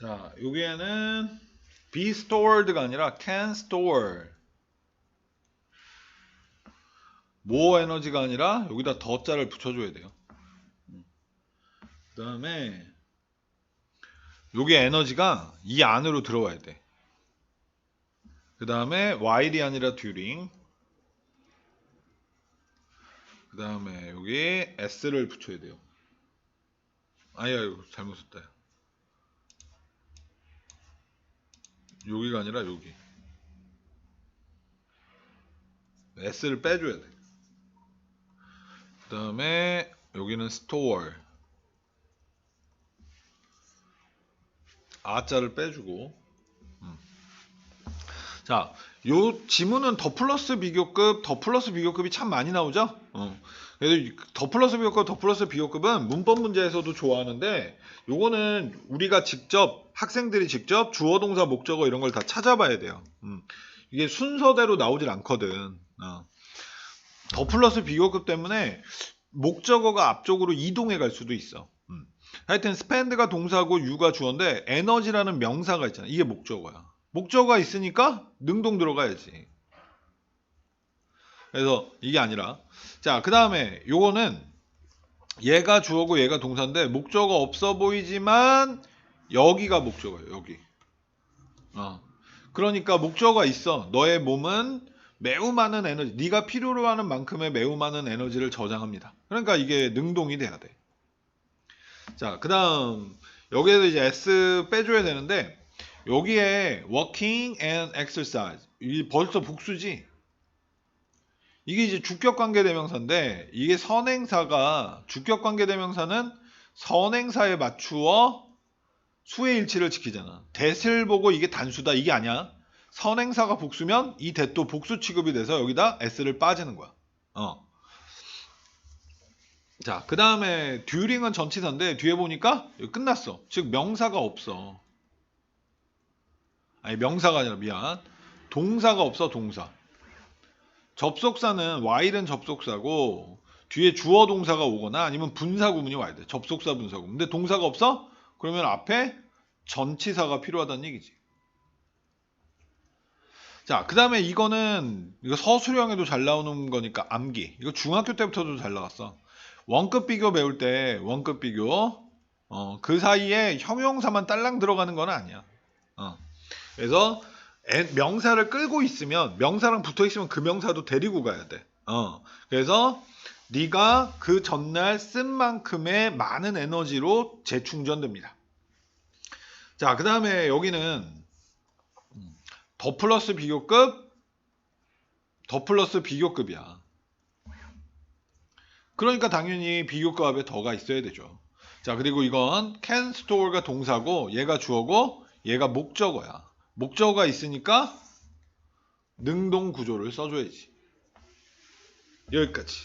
자, 여기에는 be stored가 아니라 can store. more 에너지가 아니라 여기다 더 자를 붙여줘야 돼요. 그 다음에 여기 에너지가 이 안으로 들어와야 돼. 그 다음에 while이 아니라 during. 그 다음에 여기 s를 붙여야 돼요. 아야 잘못 썼다. 여기가 아니라 여기. s를 빼줘야 돼. 그 다음에 여기는 store. 아자를 빼주고. 음. 자, 요 지문은 더 플러스 비교급, 더 플러스 비교급이 참 많이 나오죠? 어. 그래서 더 플러스 비교급, 더 플러스 비교급은 문법 문제에서도 좋아하는데 요거는 우리가 직접 학생들이 직접 주어 동사 목적어 이런 걸 다 찾아봐야 돼요. 음. 이게 순서대로 나오질 않거든. 어. 더 플러스 비교급 때문에 목적어가 앞쪽으로 이동해 갈 수도 있어. 음. 하여튼 스펜드가 동사고 유가 주어인데 에너지라는 명사가 있잖아. 이게 목적어야. 목적어가 있으니까 능동 들어가야지. 그래서 이게 아니라 자, 그 다음에 요거는 얘가 주어고 얘가 동사인데 목적어 없어 보이지만 여기가 목적어예요. 여기. 어. 그러니까 목적어가 있어. 너의 몸은 매우 많은 에너지, 네가 필요로 하는 만큼의 매우 많은 에너지를 저장합니다. 그러니까 이게 능동이 돼야 돼. 자, 그 다음, 여기에서 이제 S 빼줘야 되는데, 여기에 working and exercise. 이 벌써 복수지? 이게 이제 주격관계 대명사인데, 이게 선행사가, 주격관계 대명사는 선행사에 맞추어 수의 일치를 지키잖아. 대을 보고 이게 단수다. 이게 아니야. 선행사가 복수면 이 대도 복수 취급이 돼서 여기다 s를 빠지는 거야. 어. 자, 그 다음에 듀링은 전치사인데 뒤에 보니까 끝났어. 즉 명사가 없어. 아니 명사가 아니라 미안. 동사가 없어 동사. 접속사는 while은 접속사고 뒤에 주어 동사가 오거나 아니면 분사 구문이 와야 돼. 접속사 분사 구문. 근데 동사가 없어? 그러면 앞에 전치사가 필요하다는 얘기지. 자, 그 다음에 이거는 이거 서술형에도 잘 나오는 거니까 암기. 이거 중학교 때부터도 잘 나왔어. 원급 비교 배울 때 원급 비교. 어, 그 사이에 형용사만 딸랑 들어가는 건 아니야. 어. 그래서 에- 명사를 끌고 있으면 명사랑 붙어 있으면 그 명사도 데리고 가야 돼. 어. 그래서 네가 그 전날 쓴 만큼의 많은 에너지로 재충전됩니다. 자, 그 다음에 여기는 더 플러스 비교급, 더 플러스 비교급이야. 그러니까 당연히 비교급 앞에 더가 있어야 되죠. 자, 그리고 이건 can store가 동사고 얘가 주어고 얘가 목적어야. 목적어가 있으니까 능동 구조를 써줘야지. 여기까지.